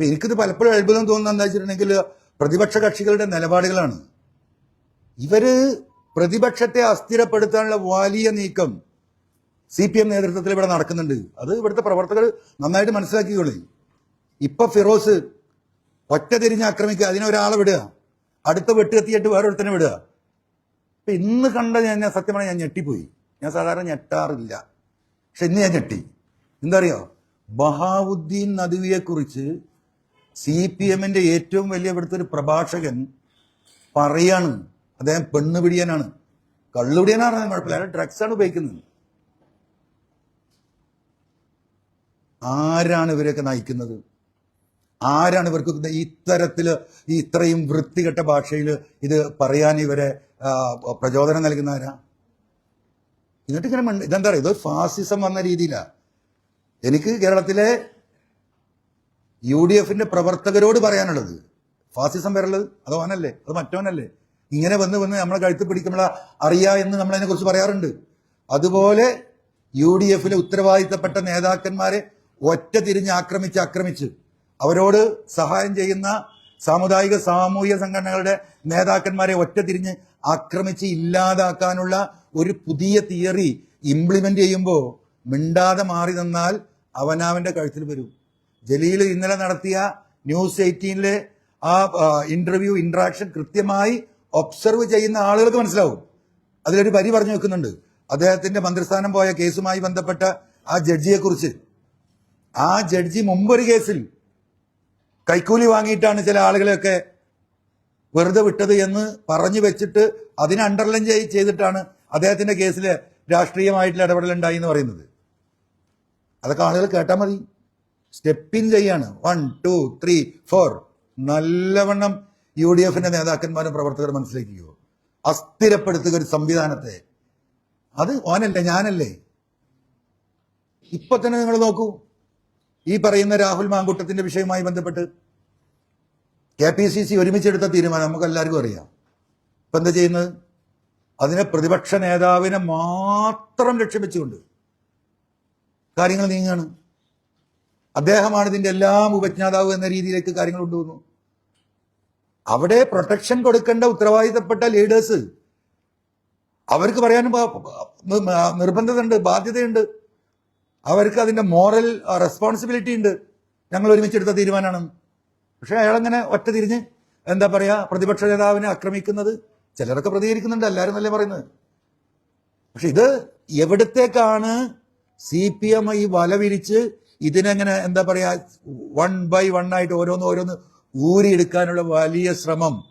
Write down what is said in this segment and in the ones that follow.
അപ്പൊ എനിക്കിത് പലപ്പോഴും അത്ഭുതം തോന്നുന്നത് എന്താ വെച്ചിട്ടുണ്ടെങ്കിൽ പ്രതിപക്ഷ കക്ഷികളുടെ നിലപാടുകളാണ്. ഇവർ പ്രതിപക്ഷത്തെ അസ്ഥിരപ്പെടുത്താനുള്ള വലിയ നീക്കം സി പി എം നേതൃത്വത്തിൽ ഇവിടെ നടക്കുന്നുണ്ട്. അത് ഇവിടുത്തെ പ്രവർത്തകർ നന്നായിട്ട് മനസ്സിലാക്കിക്കോളി. ഇപ്പൊ ഫിറോസ് ഒറ്റ തിരിഞ്ഞ് ആക്രമിക്കുക അതിനൊരാളെ വിടുക അടുത്ത വെട്ടുകത്തിയിട്ട് വേറൊരുത്തനെ വിടുക. ഇപ്പൊ ഇന്ന് കണ്ട ഞാൻ ഞാൻ സത്യം പറഞ്ഞാൽ ഞാൻ ഞെട്ടിപ്പോയി. ഞാൻ സാധാരണ ഞെട്ടാറില്ല. പക്ഷെ ഇന്ന് ഞാൻ ഞെട്ടി. എന്താ അറിയോ? ബഹാവുദ്ദീൻ നദുവിയെ കുറിച്ച് സി പി എമ്മിന്റെ ഏറ്റവും വലിയ ഇവിടുത്തെ ഒരു പ്രഭാഷകൻ പറയാണ്. അദ്ദേഹം പെണ്ണ് പിടിയാനാണ് കള്ളുപിടിയാനാണ് കുഴപ്പമില്ല. ഡ്രഗ്സ് ആണ് ഉപയോഗിക്കുന്നത്. ആരാണ് ഇവരെയൊക്കെ നയിക്കുന്നത്? ആരാണ് ഇവർക്ക് ഇത്തരത്തിൽ ഈ ഇത്രയും വൃത്തികെട്ട ഭാഷയിൽ ഇത് പറയാൻ ഇവരെ പ്രചോദനം നൽകുന്ന ആരാ എന്നിട്ട് ഇങ്ങനെ ഇതെന്താ പറയുക? ഇത് ഫാസിസം വന്ന രീതിയിലാണ് എനിക്ക് കേരളത്തിലെ യു ഡി എഫിന്റെ പ്രവർത്തകരോട് പറയാനുള്ളത്. ഫാസിസം വരള്ളത് അത് ഓനല്ലേ അത് മറ്റോനല്ലേ ഇങ്ങനെ വന്ന് വന്ന് നമ്മളെ കഴുത്ത് പിടിക്കുമ്പോൾ അറിയാ എന്ന് നമ്മൾ അതിനെ കുറിച്ച് പറയാറുണ്ട്. അതുപോലെ യു ഡി എഫിലെ ഉത്തരവാദിത്തപ്പെട്ട നേതാക്കന്മാരെ ഒറ്റ തിരിഞ്ഞ് ആക്രമിച്ച് ആക്രമിച്ച് അവരോട് സഹായം ചെയ്യുന്ന സാമുദായിക സാമൂഹിക സംഘടനകളുടെ നേതാക്കന്മാരെ ഒറ്റ തിരിഞ്ഞ് ആക്രമിച്ച് ഇല്ലാതാക്കാനുള്ള ഒരു പുതിയ തിയറി ഇംപ്ലിമെന്റ് ചെയ്യുമ്പോൾ മിണ്ടാതെ മാറി നിന്നാൽ അവനാവന്റെ കഴുത്തിൽ വരും. ജലീൽ ഇന്നലെ നടത്തിയ ന്യൂസ് എയ്റ്റീനിലെ ആ ഇന്റർവ്യൂ ഇന്ററാക്ഷൻ കൃത്യമായി ഒബ്സർവ് ചെയ്യുന്ന ആളുകൾക്ക് മനസ്സിലാവും. അതിലൊരു പരി പറഞ്ഞു വെക്കുന്നുണ്ട്. അദ്ദേഹത്തിന്റെ മന്ത്രിസ്ഥാനം പോയ കേസുമായി ബന്ധപ്പെട്ട ആ ജഡ്ജിയെ കുറിച്ച്. ആ ജഡ്ജി മുമ്പൊരു കേസിൽ കൈക്കൂലി വാങ്ങിയിട്ടാണ് ചില ആളുകളെയൊക്കെ വെറുതെ വിട്ടത് എന്ന് പറഞ്ഞു വെച്ചിട്ട് അതിനെ അണ്ടർലൈൻ ചെയ്തിട്ടാണ് അദ്ദേഹത്തിന്റെ കേസിൽ രാഷ്ട്രീയമായിട്ടുള്ള ഇടപെടലുണ്ടായി എന്ന് പറയുന്നത്. അതൊക്കെ ആളുകൾ കേട്ടാൽ മതി. സ്റ്റെപ്പിൻ ചെയ്യാണ്. വൺ ടു ത്രീ ഫോർ നല്ലവണ്ണം യു ഡി എഫിന്റെ നേതാക്കന്മാരും പ്രവർത്തകരും മനസ്സിലാക്കിയോ അസ്ഥിരപ്പെടുത്തുക ഒരു സംവിധാനത്തെ. അത് ഓനല്ലേ ഞാനല്ലേ? ഇപ്പൊ തന്നെ നിങ്ങൾ നോക്കൂ. ഈ പറയുന്ന രാഹുൽ മാങ്കുട്ടത്തിന്റെ വിഷയവുമായി ബന്ധപ്പെട്ട് കെ പി സി സി ഒരുമിച്ചെടുത്ത തീരുമാനം നമുക്ക് എല്ലാവർക്കും അറിയാം. ഇപ്പൊ എന്താ ചെയ്യുന്നത്? അതിനെ പ്രതിപക്ഷ നേതാവിനെ മാത്രം ലക്ഷ്യം വെച്ചുകൊണ്ട് കാര്യങ്ങൾ നീങ്ങുകയാണ്. അദ്ദേഹമാണ് ഇതിന്റെ എല്ലാം ഉപജ്ഞാതാവ് എന്ന രീതിയിലേക്ക് കാര്യങ്ങൾ കൊണ്ടുവന്നു. അവിടെ പ്രൊട്ടക്ഷൻ കൊടുക്കേണ്ട ഉത്തരവാദിത്തപ്പെട്ട ലീഡേഴ്സ് അവർക്ക് പറയാനും നിർബന്ധതയുണ്ട് ബാധ്യതയുണ്ട്. അവർക്ക് അതിന്റെ മോറൽ റെസ്പോൺസിബിലിറ്റി ഉണ്ട്. ഞങ്ങൾ ഒരുമിച്ചെടുത്ത തീരുമാനമാണ്. പക്ഷേ അയാളങ്ങനെ ഒറ്റ തിരിഞ്ഞ് എന്താ പറയാ പ്രതിപക്ഷ നേതാവിനെ ആക്രമിക്കുന്നത് ചിലരൊക്കെ പ്രതികരിക്കുന്നുണ്ട് എല്ലാവരും നല്ല പറയുന്നത്. പക്ഷെ ഇത് എവിടത്തേക്കാണ് സി പി എം ഈ വല വിരിച്ച് ഇതിനെങ്ങനെ എന്താ പറയാ വൺ ബൈ വൺ ആയിട്ട് ഓരോന്ന് ഓരോന്ന് ഊരിയെടുക്കാനുള്ള വലിയ ശ്രമം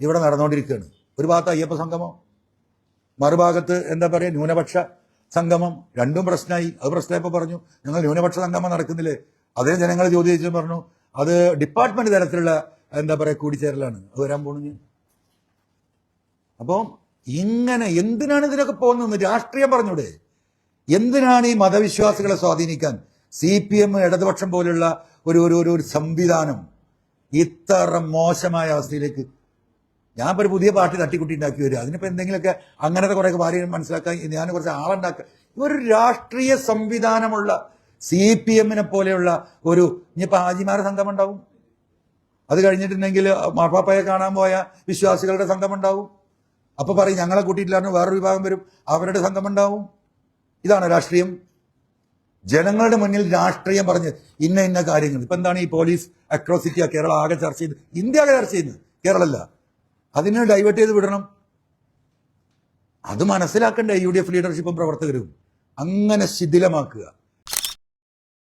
ഇവിടെ നടന്നുകൊണ്ടിരിക്കുകയാണ്. ഒരു ഭാഗത്ത് അയ്യപ്പ സംഗമം മറുഭാഗത്ത് എന്താ പറയാ ന്യൂനപക്ഷ സംഗമം. രണ്ടും പ്രശ്നമായി. അത് പ്രശ്നമായപ്പോൾ പറഞ്ഞു. ഞങ്ങൾ ന്യൂനപക്ഷ സംഗമം നടക്കുന്നില്ലേ? അതേ ജനങ്ങൾ ചോദിച്ചു പറഞ്ഞു അത് ഡിപ്പാർട്ട്മെന്റ് തലത്തിലുള്ള എന്താ പറയാ കൂടിച്ചേരലാണ്. അത് വരാൻ പോണു അപ്പം ഇങ്ങനെ എന്തിനാണ് ഇതിനൊക്കെ പോകുന്നത് രാഷ്ട്രീയം പറഞ്ഞൂടെ? എന്തിനാണ് ഈ മതവിശ്വാസികളെ സ്വാധീനിക്കാൻ? സി പി എം ഇടതുപക്ഷം പോലുള്ള ഒരു ഒരു ഒരു സംവിധാനം ഇത്ര മോശമായ അവസ്ഥയിലേക്ക് ഞാൻ ഒരു പുതിയ പാർട്ടി തട്ടിക്കുട്ടി ഉണ്ടാക്കി വരിക. അതിനിപ്പോൾ എന്തെങ്കിലുമൊക്കെ അങ്ങനത്തെ കുറെ കാര്യം മനസ്സിലാക്കാൻ ഞാൻ കുറച്ച് ആളുണ്ടാക്കുക ഒരു രാഷ്ട്രീയ സംവിധാനമുള്ള സി പി എമ്മിനെ പോലെയുള്ള ഒരു ഇനിയിപ്പോൾ ഹാജിമാരുടെ സംഘം ഉണ്ടാവും അത് കഴിഞ്ഞിട്ടുണ്ടെങ്കിൽ മാർപ്പാപ്പയെ കാണാൻ പോയ വിശ്വാസികളുടെ സംഘം ഉണ്ടാവും അപ്പൊ പറയും ഞങ്ങളെ കൂട്ടിയിട്ടില്ലായിരുന്നു വേറൊരു വിഭാഗം വരും. അവരുടെ സംഘം ഉണ്ടാവും ഇതാണ് രാഷ്ട്രീയം. ജനങ്ങളുടെ മുന്നിൽ രാഷ്ട്രീയം പറഞ്ഞ് ഇന്ന ഇന്ന കാര്യങ്ങൾ. ഇപ്പൊ എന്താണ് ഈ പോലീസ് അക്രോസിറ്റി കേരള ആകെ ചർച്ച ചെയ്ത് ഇന്ത്യ ആകെ ചർച്ച ചെയ്യുന്നത്? കേരളമല്ല അതിനെ ഡൈവേർട്ട് ചെയ്ത് വിടണം. അത് മനസ്സിലാക്കേണ്ട യു ഡി എഫ് ലീഡർഷിപ്പും പ്രവർത്തകരും. അങ്ങനെ ശിഥിലമാക്കുക.